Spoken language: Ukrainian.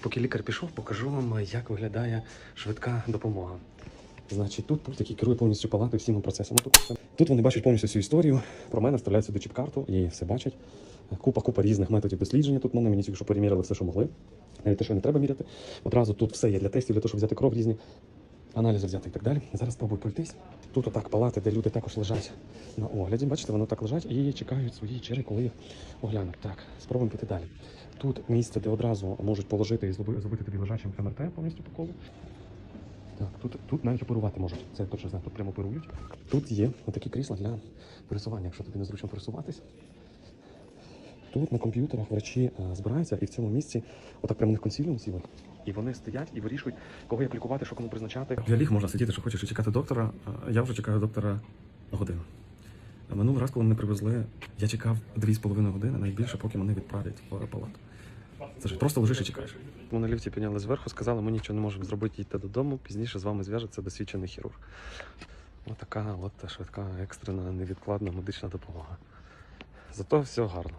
Поки лікар пішов, покажу вам, як виглядає швидка допомога. Значить, тут пульт, який керує повністю палатою всіма процесами. Тут, тут вони бачать повністю всю історію. Про мене вставляють сюди чіп-карту і все бачать. Купа, купа різних методів дослідження. Тут вони мені тільки що переміряли все, що могли. Навіть те, що не треба міряти. Одразу тут все є для тестів, для того, щоб взяти кров різні, аналізи взяти і так далі. Зараз спробую пройтись. Тут отак палати, де люди також лежать на огляді. Бачите, вони так лежать і чекають свої черги, коли їх оглянуть. Так, спробуємо піти далі. Тут місце, де одразу можуть положити і зробити тобі лежачим МРТ повністю по колу. Так, тут, тут навіть оперувати можуть. Це точно знаю, тут прямо оперують. Тут є такі крісла для пересування, якщо тобі незручно пересуватись. Тут на комп'ютерах врачі е, збираються і в цьому місці, отак прямо у них консиліум сіли. І вони стоять і вирішують, кого як лікувати, що кому призначати. Я ліг можна сидіти, що хочеш і чекати доктора. Я вже чекаю доктора годину. А Минулий раз, коли мене привезли, я чекав 2,5 години, найбільше, поки мене відправлять в палату. Це ж просто лежиш і чекаєш. Ми на ліфті підняли зверху, сказали, ми нічого не можемо зробити, їдьте додому. Пізніше з вами зв'яжеться досвідчений хірург. Отака от швидка, екстрена, невідкладна медична допомога. Зато все гарно.